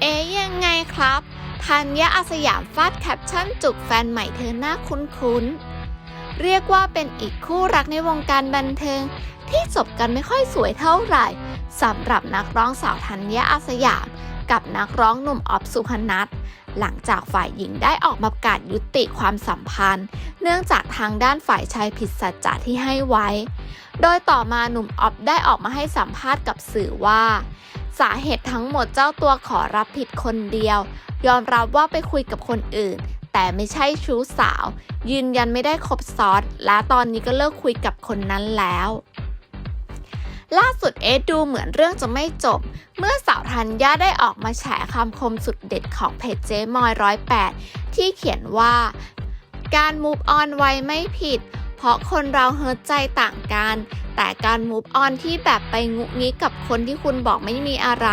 เอ๊ยังไงครับธัญญาอาสยามฟาดแคปชั่นจุกแฟนใหม่เธอหน้าคุ้นๆ เรียกว่าเป็นอีกคู่รักในวงการบันเทิง ที่จบกันไม่ค่อยสวยเท่าไหร่สำหรับนักร้องสาวธัญญาอาสยาม กับนักร้องหนุ่มออฟสุพนัทหลังจากฝ่ายหญิงได้ออกมาประกาศยุติความสัมพันธ์ เนื่องจากทางด้านฝ่ายชายผิดสัจจะที่ให้ไว้ โดยต่อมาหนุ่มออฟได้ออกมาให้สัมภาษณ์กับสื่อว่า สาเหตุทั้งหมดเจ้าตัวขอรับผิดคนเดียว ยอมรับว่าไปคุยกับคนอื่น แต่ไม่ใช่ชู้สาว ยืนยันไม่ได้คบซ้อนและตอนนี้ก็เลิกคุยกับคนนั้นแล้วล่าสุดเอสดูเหมือนเรื่องจะไม่จบ เมื่อสาวธัญญาได้ออกมาแฉคำคมสุดเด็ดของเพจเจมอยร้อยแปดที่เขียนว่า การ move on ไวไม่ผิด เพราะคนเราเฮิร์ตใจต่างกัน แต่การ move on ที่แบบไปงุกงิกกับคนที่คุณบอกไม่มีอะไร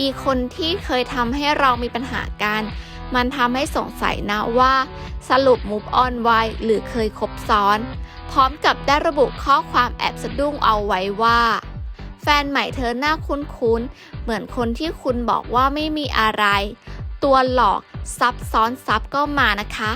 อีกคนที่เคยทำให้เรามีปัญหากัน มันทำให้สงสัยนะว่า สรุป move on ไวหรือเคยคบซ้อน พร้อมกับได้ระบุข้อความแอบสะดุ้งเอาไว้ว่า แฟนใหม่เธอหน้าคุ้นๆ เหมือนคนที่คุณบอกว่าไม่มีอะไร ตัวหลอกซับซ้อนซับก็มานะคะ